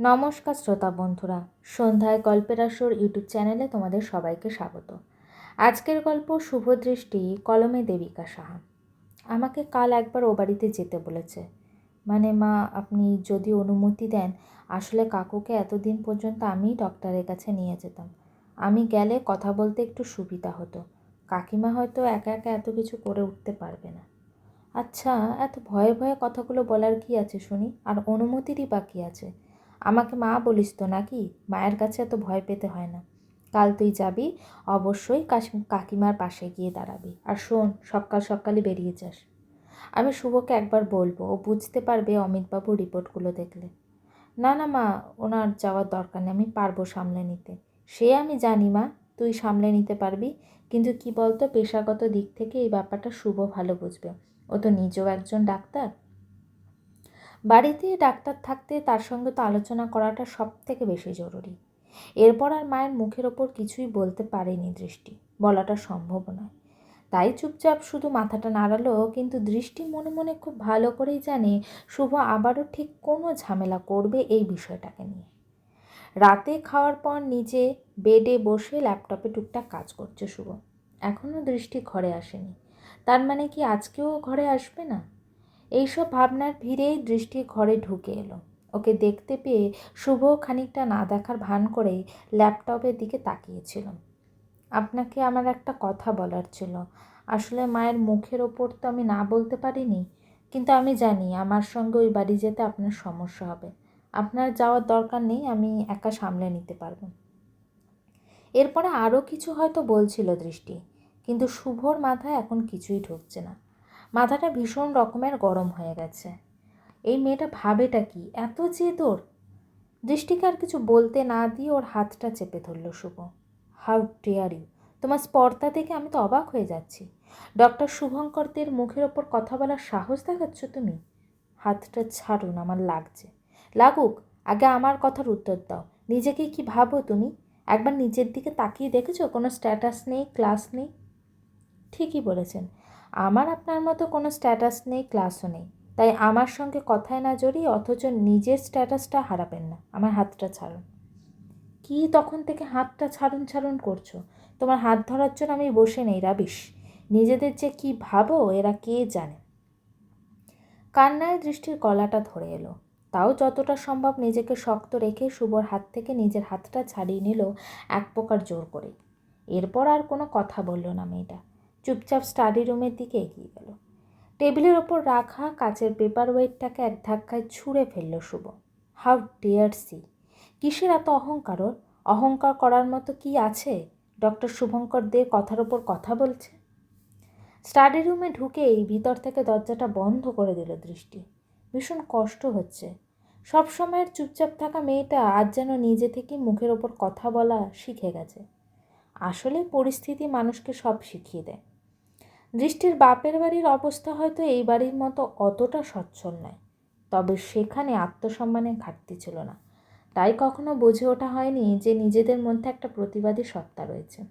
নমস্কার শ্রোতা বন্ধুরা, সন্ধ্যায় গল্পের আসর ইউটিউব চ্যানেলে তোমাদের সবাইকে স্বাগত। আজকের গল্প শুভদৃষ্টি কলমে দেবিকা সাহা। আমাকে কাল একবার ও বাড়িতে যেতে বলেছে। মানে মা, আপনি যদি অনুমতি দেন, আসলে কাকুকে এতদিন পর্যন্ত আমিই ডক্টরের কাছে নিয়ে যেতাম। আমি গেলে কথা বলতে একটু সুবিধা হতো। কাকিমা হয়তো একা একা এত কিছু করে উঠতে পারবে না। আচ্ছা এত ভয়ে ভয়ে কথাগুলো বলার কি আছে শুনি? আর অনুমতিরই বাকি আছে? আমাকে মা বলিস তো নাকি? মায়ের কাছে এত ভয় পেতে হয় না। কাল তুই যাবি, অবশ্যই কাকিমার পাশে গিয়ে দাঁড়াবি। আর শোন, সকাল সকালই বেরিয়ে যাস। আমি শুভকে একবার বলব, ও বুঝতে পারবে অমিতবাবু রিপোর্টগুলো দেখলে। না না, মা, ওনার যাওয়ার দরকার নেই, আমি পারব সামলে নিতে। সে আমি জানি, মা, তুই সামলে নিতে পারবি, কিন্তু কি বলতো, পেশাগত দিক থেকে এই ব্যাপারটা শুভ ভালো বুঝবে। ও তো নিজেও একজন ডাক্তার। বাড়িতে ডাক্তার থাকতে তার সঙ্গে তো আলোচনা করাটা সব থেকে বেশি জরুরি। এরপর আর মায়ের মুখের ওপর কিছুই বলতে পারেনি দৃষ্টি। বলাটা সম্ভব নয়। তাই চুপচাপ শুধু মাথাটা নাড়ালো, কিন্তু দৃষ্টি মনে মনে খুব ভালো করেই জানে শুভ আবারও ঠিক কোনো ঝামেলা করবে এই বিষয়টাকে নিয়ে। রাতে খাওয়ার পর নিজে বেডে বসে ল্যাপটপে টুকটাক কাজ করছে শুভ। এখনও দৃষ্টি ঘরে আসেনি। তার মানে কি আজকেও ঘরে আসবে না? এইসব ভাবনার ভিড়েই দৃষ্টি ঘরে ঢুকে এলো। ওকে দেখতে পেয়ে শুভ খানিকটা না দেখার ভান করে ল্যাপটপের দিকে তাকিয়েছিল। আপনাকে আমার একটা কথা বলার ছিল। আসলে মায়ের মুখের ওপর তো আমি না বলতে পারিনি, কিন্তু আমি জানি আমার সঙ্গে ওই বাড়ি যেতে আপনার সমস্যা হবে। আপনার যাওয়ার দরকার নেই, আমি একা সামলে নিতে পারব। এরপরে আরও কিছু হয়তো বলছিল দৃষ্টি, কিন্তু শুভর মাথায় এখন কিছুই ঢুকছে না। মাথাটা ভীষণ রকমের গরম হয়ে গেছে। এই মেয়েটা ভাবেটা কি? এত তোর। দৃষ্টিকে আর কিছু বলতে না দিয়ে ওর হাতটা চেপে ধরলো শুভ। How টেয়ার you. তোমার স্পর্ধা থেকে আমি তো অবাক হয়ে যাচ্ছি। ডক্টর শুভঙ্করদের মুখের ওপর কথা বলার সাহস দেখাচ্ছ তুমি? হাতটা ছাড়ুন, আমার লাগছে। লাগুক, আগে আমার কথার উত্তর দাও। নিজেকে কি ভাবো তুমি? একবার নিজের দিকে তাকিয়ে দেখেছ? কোনো স্ট্যাটাস নেই ক্লাস নেই? ঠিকই বলেছেন। আমার আপনার মতো কোনো স্ট্যাটাস নেই ক্লাসও নেই। তাই আমার সঙ্গে কথায় না জড়িয়ে অথচ নিজের স্ট্যাটাসটা হারাবেন না। আমার হাতটা ছাড়ুন। কি তখন থেকে হাতটা ছাড়ুন ছাড়ুন করছ? তোমার হাত ধরার জন্য আমি বসে নেই, রাবিশ। নিজেদের যে কি ভাবো, এরা কে জানে? কান্নায় দৃষ্টির গলাটা ধরে এলো। তাও যতটা সম্ভব নিজেকে শক্ত রেখে শুভর হাত থেকে নিজের হাতটা ছাড়িয়ে নিল এক প্রকার জোর করে। এরপর আর কোনো কথা বলল না মেয়েটা। চুপচাপ স্টাডি রুমের দিকে এগিয়ে গেল। টেবিলের ওপর রাখা কাচের পেপার ওয়েটটাকে এক ধাক্কায় ছুঁড়ে ফেলল শুভ। হাউ ডিয়ার সি কিসের এত অহংকার ওর? অহংকার করার মতো কি আছে? ডক্টর শুভঙ্কর দে কথার ওপর কথা বলছে। স্টাডি রুমে ঢুকেই ভিতর থেকে দরজাটা বন্ধ করে দিল দৃষ্টি। ভীষণ কষ্ট হচ্ছে। সব সময়ের চুপচাপ থাকা মেয়েটা আজ যেন নিজে থেকে মুখের ওপর কথা বলা শিখে গেছে। আসলে পরিস্থিতি মানুষকে সব শিখিয়ে দেয়। দৃষ্টির বাপের বাড়ির অবস্থা হয়তো এই বাড়ির মতো অতটা সচ্ছল নয়। তবে সেখানে আত্মসম্মানের ঘাটতি ছিল না। তাই কখনো বুঝে ওঠা হয়নি যে নিজেদের মধ্যে একটা প্রতিবাদী সত্তা রয়েছে।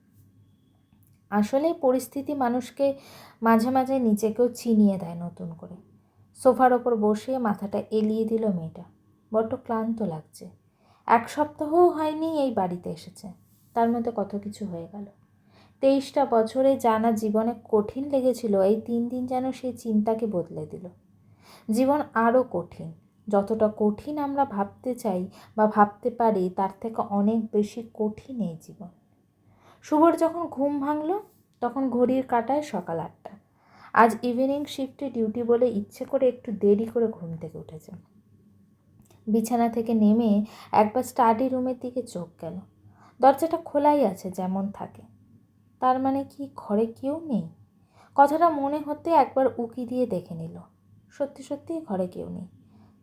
আসলে পরিস্থিতি মানুষকে মাঝে মাঝে নিজেকেও চিনিয়ে দেয় নতুন করে। সোফার ওপর বসে মাথাটা এলিয়ে দিল মেয়েটা। বড্ড ক্লান্ত লাগছে। এক সপ্তাহও হয়নি এই বাড়িতে এসেছে। তার মধ্যে কত কিছু হয়ে গেল। তেইশটা বছরে জানা জীবনে কঠিন লেগেছিল, এই তিন দিন যেন সেই চিন্তাকে বদলে দিল। জীবন আরও কঠিন, যতটা কঠিন আমরা ভাবতে চাই বা ভাবতে পারি, তার থেকে অনেক বেশি কঠিন এই জীবন। শুভর যখন ঘুম ভাঙল, তখন ঘড়ির কাটায় সকাল আটটা। আজ ইভিনিং শিফটে ডিউটি বলে ইচ্ছে করে একটু দেরি করে ঘুম থেকে উঠেছে। বিছানা থেকে নেমে একবার স্টাডি রুমের দিকে চোখ গেল। দরজাটা খোলাই আছে, যেমন থাকে। তার মানে কি ঘরে কেউ নেই? কথাটা মনে হতে একবার উকি দিয়ে দেখে নিল। সত্যি সত্যিই ঘরে কেউ নেই।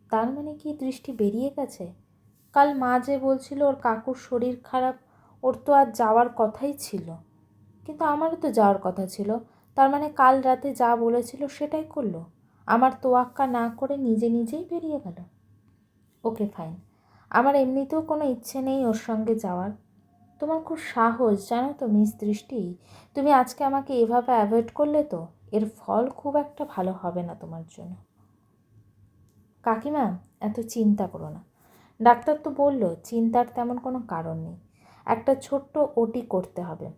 তার মানে কি দৃষ্টি বেরিয়ে গেছে? কাল মা যে বলছিল ওর কাকুর শরীর খারাপ, ওর তো আর যাওয়ার কথাই ছিল। কিন্তু আমারও তো যাওয়ার কথা ছিল। তার মানে কাল রাতে যা বলেছিল সেটাই করল। আমার তোয়াক্কা না করে নিজে নিজেই বেরিয়ে গেল। Okay fine. আমার এমনিতেও কোনো ইচ্ছে নেই ওর সঙ্গে যাওয়ার। তোমার খুব সাহস, জানো তো মিস দৃষ্টি? তুমি আজকে আমাকে এভাবে অ্যাভয়েড করলে তো এর ফল খুব একটা ভালো হবে না তোমার জন্য। কাকিমা, এত চিন্তা করো না। ডাক্তার তো বলল, চিন্তার তেমন কোনো কারণ নেই। একটা ছোট্ট ওটি করতে হবে।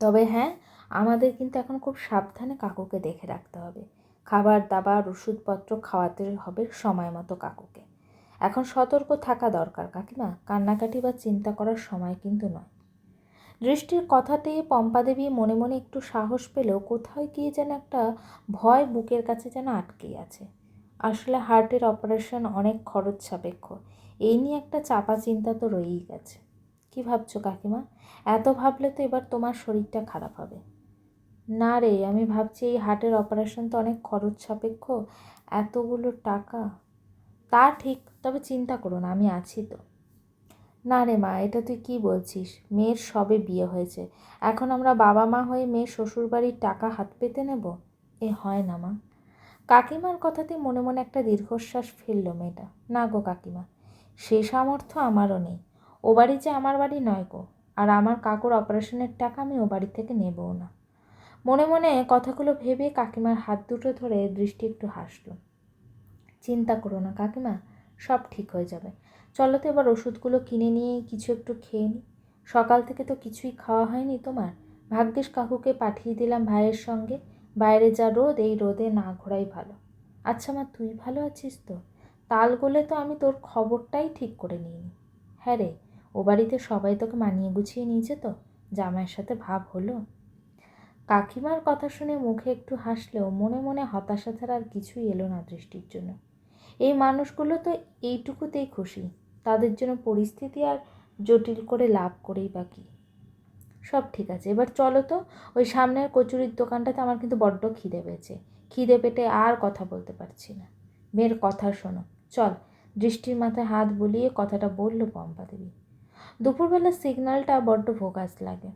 তবে হ্যাঁ আমাদের কিন্তু এখন খুব সাবধানে কাকুকে দেখে রাখতে হবে। খাবার দাবার ওষুধপত্র খাওয়াতে হবে সময় মতো কাকুকে। এখন সতর্ক থাকা দরকার, কাকিমা। কান্নাকাটি বা চিন্তা করার সময় কিন্তু নয়। দৃষ্টির কথাতে পম্পাদেবী মনে মনে একটু সাহস পেলেও কোথায় গিয়ে যেন একটা ভয় বুকের কাছে যেন আটকেই আছে। আসলে হার্টের অপারেশন অনেক খরচ সাপেক্ষ এই নিয়ে একটা চাপা চিন্তা তো রয়েই গেছে। কি ভাবছ কাকিমা? এত ভাবলে তো এবার তোমার শরীরটা খারাপ হবে। না রে, আমি ভাবছি এই হার্টের অপারেশন তো অনেক খরচ সাপেক্ষ এতগুলো টাকা। তা ঠিক, তবে চিন্তা করো না, আমি আছি তো। না রে মা, এটা তুই কি বলছিস? মেয়ের সবে বিয়ে হয়েছে। এখন আমরা বাবা মা হয়ে মেয়ের শ্বশুরবাড়ির টাকা হাত পেতে নেব? এ হয় না মা। কাকিমার কথাতে মনে মনে একটা দীর্ঘশ্বাস ফেলল মেয়েটা। না গো কাকিমা, সে সামর্থ্য আমারও নেই। ও বাড়ি যে আমার বাড়ি নয় গো, আর আমার কাকুর অপারেশনের টাকা আমি ও বাড়ি থেকে নেবও না। মনে মনে কথাগুলো ভেবে কাকিমার হাত দুটো ধরে দৃষ্টি একটু হাসলো। চিন্তা করো না, কাকিমা, সব ঠিক হয়ে যাবে। চলো তো এবার ওষুধগুলো কিনে নিয়ে কিছু একটু খেয়ে নিই সকাল থেকে তো কিছুই খাওয়া হয়নি তোমার। ভাগ্যিস কাকুকে পাঠিয়ে দিলাম ভাইয়ের সঙ্গে। বাইরে যা রোদ, এই রোদে না ঘোরাই ভালো। আচ্ছা মা, তুই ভালো আছিস তো? তাল গোলে তো আমি তোর খবরটাই ঠিক করে নিইনি। হ্যাঁ রে, ও বাড়িতে সবাই তোকে মানিয়ে গুছিয়ে নিয়েছে তো, জামাইয়ের সাথে ভাব হলো। কাকিমার কথা শুনে মুখে একটু হাসলেও মনে মনে হতাশা ছাড়া আর কিছুই এলো না দৃষ্টির জন্য। এই মানুষগুলো তো এইটুকুতেই খুশি। তাদের জন্য পরিস্থিতি আর জটিল করে লাভ করেই বা সব ঠিক আছে। এবার চলো তো, ওই সামনের কচুরির দোকানটাতে আমার কিন্তু বড্ড খিদে পেয়েছে। খিদে পেটে আর কথা বলতে পারছি না। মেয়ের কথা শোনো। চল, দৃষ্টির মাথায় হাত বুলিয়ে কথাটা বলল পম্পা দেবী। দুপুরবেলা সিগন্যালটা বড্ড ভোগাস লাগে।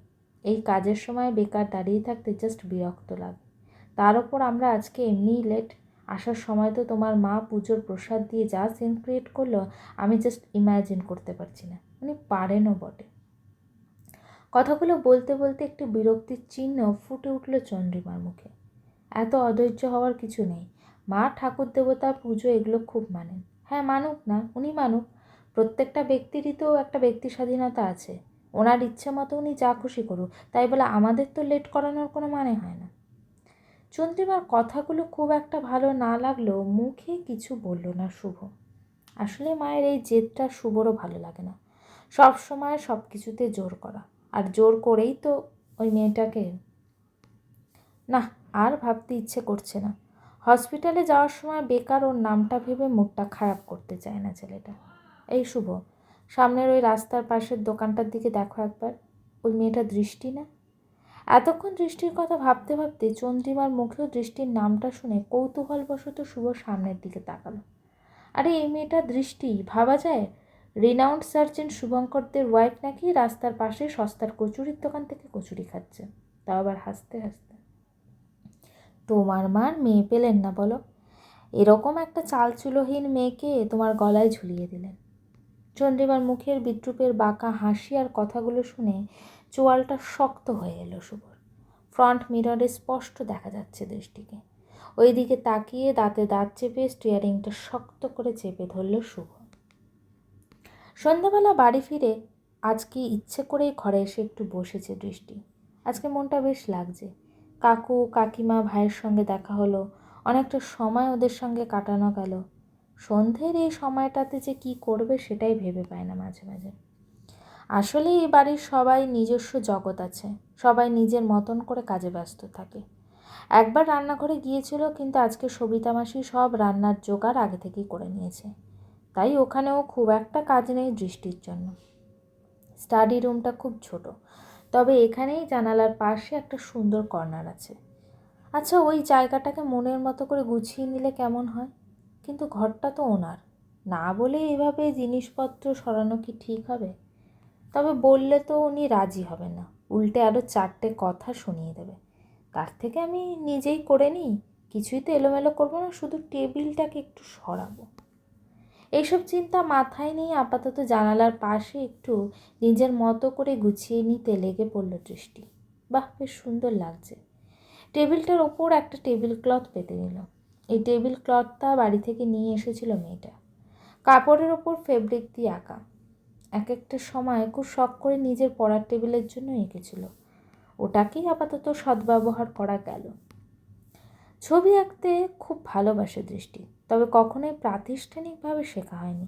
এই কাজের সময় বেকার দাঁড়িয়ে থাকতে জাস্ট বিরক্ত লাগে। তার ওপর আমরা আজকে এমনিই লেট আসার সময় তো তোমার মা পুজোর প্রসাদ দিয়ে যা সিন ক্রিয়েট করল, আমি জাস্ট ইমাজিন করতে পারছি না। মানে পারেনও বটে। কথাগুলো বলতে বলতে একটু বিরক্তির চিহ্ন ফুটে উঠল চন্দ্রিমার মুখে। এত অধৈর্য হওয়ার কিছু নেই। মা ঠাকুর দেবতা পুজো এগুলো খুব মানেন। হ্যাঁ মানুক না, উনি মানুক। প্রত্যেকটা ব্যক্তিরই তো একটা ব্যক্তি স্বাধীনতা আছে। ওনার ইচ্ছে মতো উনি যা খুশি করুক। তাই বলে আমাদের তো লেট করানোর কোনো মানে হয় না। চন্দ্রিমার কথাগুলো খুব একটা ভালো না লাগলেও মুখে কিছু বলল না শুভ। আসলে মায়ের এই জেদটা শুভরও ভালো লাগে না। সব সময় সব কিছুতে জোর করা। আর জোর করেই তো ওই মেয়েটাকে না, আর ভাবতে ইচ্ছে করছে না। হসপিটালে যাওয়ার সময় বেকার ওর নামটা ভেবে মুখটা খারাপ করতে চায় না ছেলেটা। এই শুভ, সামনের ওই রাস্তার পাশের দোকানটার দিকে দেখো একবার। ওই মেয়েটা দৃষ্টি না? এতক্ষণ দৃষ্টির কথা ভাবতে ভাবতে চন্দ্রিমার মুখেও দৃষ্টির নামটা শুনে কৌতূহলবশত শুভ সামনের দিকে তাকালো। আরে, এই মেয়েটা দৃষ্টি, ভাবা যায়? রিনাউন্ড সার্জেন্ট শুভঙ্করদের ওয়াইফ নাকি রাস্তার পাশে সস্তার কচুরির দোকান থেকে কচুরি খাচ্ছে। তাও আবার হাসতে হাসতে। তোমার মার মেয়ে পেলেন না বলো। এরকম একটা চালচুলোহীন মেয়েকে তোমার গলায় ঝুলিয়ে দিলেন। চন্দ্রিমার মুখের বিদ্রুপের বাঁকা হাসি আর কথাগুলো শুনে চোয়ালটা শক্ত হয়ে এলো শুভর ফ্রন্ট মিররে স্পষ্ট দেখা যাচ্ছে দৃষ্টিকে। ওই দিকে তাকিয়ে দাঁতে দাঁত চেপে স্টিয়ারিংটা শক্ত করে চেপে ধরল শুভ সন্ধ্যাবেলা বাড়ি ফিরে আজকে ইচ্ছে করেই ঘরে এসে একটু বসেছে দৃষ্টি। আজকে মনটা বেশ লাগছে। কাকু, কাকিমা ভাইয়ের সঙ্গে দেখা হলো, অনেকটা সময় ওদের সঙ্গে কাটানো গেল। সন্ধ্যের এই সময়টাতে যে কি করবে সেটাই ভেবে পায় না মাঝে মাঝে। আসলে এই বাড়ির সবাই নিজস্ব জগৎ আছে। সবাই নিজের মতন করে কাজে ব্যস্ত থাকে। একবার রান্নাঘরে গিয়েছিল, কিন্তু আজকে সবিতা মাসি সব রান্নার জোগাড় আগে থেকেই করে নিয়েছে। তাই ওখানেও খুব একটা কাজ নেই দৃষ্টির জন্য। স্টাডি রুমটা খুব ছোট, তবে এখানেই জানালার পাশে একটা সুন্দর কর্নার আছে। আচ্ছা ওই জায়গাটাকে মনের মতো করে গুছিয়ে নিলে কেমন হয়? কিন্তু ঘরটা তো ওনার। না বলে এভাবে জিনিসপত্র সরানো কি ঠিক হবে? তবে বললে তো উনি রাজি হবে না। উল্টে আরও চারটে কথা শুনিয়ে দেবে। তার থেকে আমি নিজেই করে নিই। কিছুই তো এলোমেলো করব না, শুধু টেবিলটাকে একটু সরাবো। এইসব চিন্তা মাথায় নিয়ে আপাতত জানালার পাশে একটু নিজের মতো করে গুছিয়ে নিতে লেগে পড়ল দৃষ্টি। বাহ, বেশ সুন্দর লাগছে। টেবিলটার ওপর একটা টেবিল ক্লথ পেতে নিল। এই টেবিল ক্লথটা বাড়ি থেকে নিয়ে এসেছিল মেয়েটা। কাপড়ের ওপর ফেব্রিক দিয়ে আঁকা। এক একটা সময় খুব শখ করে নিজের পড়ার টেবিলের জন্য এঁকেছিল। ওটাকেই আপাতত সদ্ব্যবহার করা গেল। ছবি আঁকতে খুব ভালোবাসে দৃষ্টি, তবে কখনোই প্রাতিষ্ঠানিকভাবে শেখা হয়নি।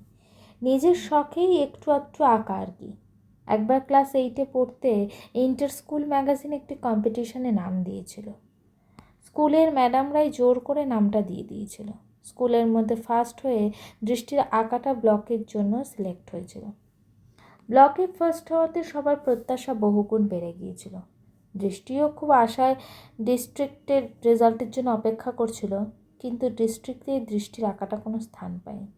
নিজের শখেই একটু আধটু আঁকা আর কি। একবার ক্লাস এইটে পড়তে ইন্টার স্কুল ম্যাগাজিন একটি কম্পিটিশনে নাম দিয়েছিল। স্কুলের ম্যাডামরাই জোর করে নামটা দিয়ে দিয়েছিল। স্কুলের মধ্যে ফার্স্ট হয়ে দৃষ্টির আঁকাটা ব্লকের জন্য সিলেক্ট হয়েছিল। ব্লকে ফার্স্ট হওয়াতে সবার প্রত্যাশা বহুগুণ বেড়ে গিয়েছিল। দৃষ্টিও খুব আশায় ডিস্ট্রিক্টের রেজাল্টের জন্য অপেক্ষা করছিল, কিন্তু ডিস্ট্রিক্টে দৃষ্টির আঁকাটা কোনো স্থান পায়নি।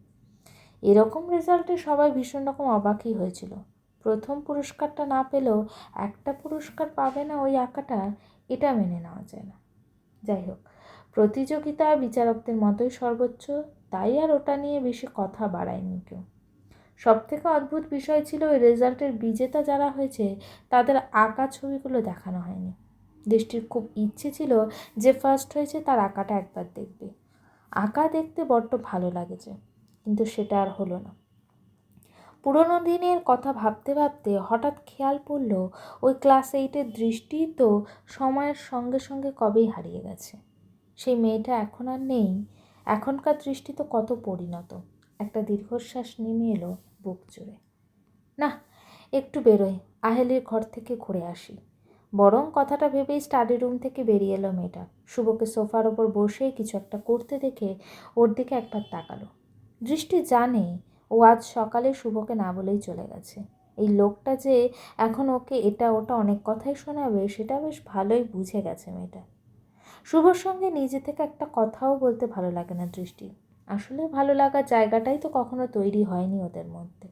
এরকম রেজাল্টে সবাই ভীষণ রকম অবাকই হয়েছিল। প্রথম পুরস্কারটা না পেলেও একটা পুরস্কার পাবে না ওই আঁকাটা এটা মেনে নেওয়া যায় না। যাই হোক, প্রতিযোগিতা বিচারকদের মতোই সর্বোচ্চ, তাই আর ওটা নিয়ে বেশি কথা বাড়ায়নি কেউ। সব থেকে অদ্ভুত বিষয় ছিল ওই রেজাল্টের বিজেতা যারা হয়েছে, তাদের আঁকা ছবিগুলো দেখানো হয়নি। দৃষ্টির খুব ইচ্ছে ছিল যে ফার্স্ট হয়েছে তার আঁকাটা একবার দেখবে। আঁকা দেখতে বড্ড ভালো লাগেছে, কিন্তু সেটা আর হলো না। পুরোনো দিনের কথা ভাবতে ভাবতে হঠাৎ খেয়াল পড়ল, ওই ক্লাস এইটের দৃষ্টি তো সময়ের সঙ্গে সঙ্গে কবেই হারিয়ে গেছে। সেই মেয়েটা এখন আর নেই। এখনকার দৃষ্টি তো কত পরিণত। একটা দীর্ঘশ্বাস নেমে এলো। বুক জুড়ে। না, একটু বেরোই, আহেলির ঘর থেকে ঘুরে আসি। বরং কথাটা ভেবেই স্টাডি রুম থেকে বেরিয়ে এলো মেয়েটা। শুভকে সোফার ওপর বসে কিছু একটা করতে দেখে ওর দিকে একবার তাকালো। দৃষ্টি জানে ও আজ সকালে শুভকে না বলেই চলে গেছে। এই লোকটা যে এখন ওকে এটা ওটা অনেক কথাই শোনাবে, সেটা বেশ ভালোই বুঝে গেছে মেয়েটা। শুভর সঙ্গে নিজে থেকে একটা কথাও বলতে ভালো লাগে না দৃষ্টি। আসলে ভালো লাগার জায়গাটাই তো কখনো তৈরি হয়নি ওদের মধ্যে।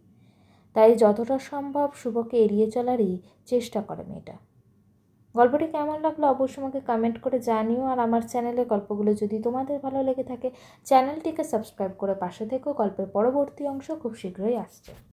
তাই যতটা সম্ভব শুভকে এড়িয়ে চলারই চেষ্টা করে মেয়েটা। গল্পটি কেমন লাগল অবশ্যই আমাকে কমেন্ট করে জানিও আর আমার চ্যানেলে গল্পগুলো যদি তোমাদের ভালো লেগে থাকে চ্যানেলটিকে সাবস্ক্রাইব করে পাশে থেকেও গল্পের পরবর্তী অংশ খুব শীঘ্রই আসছে।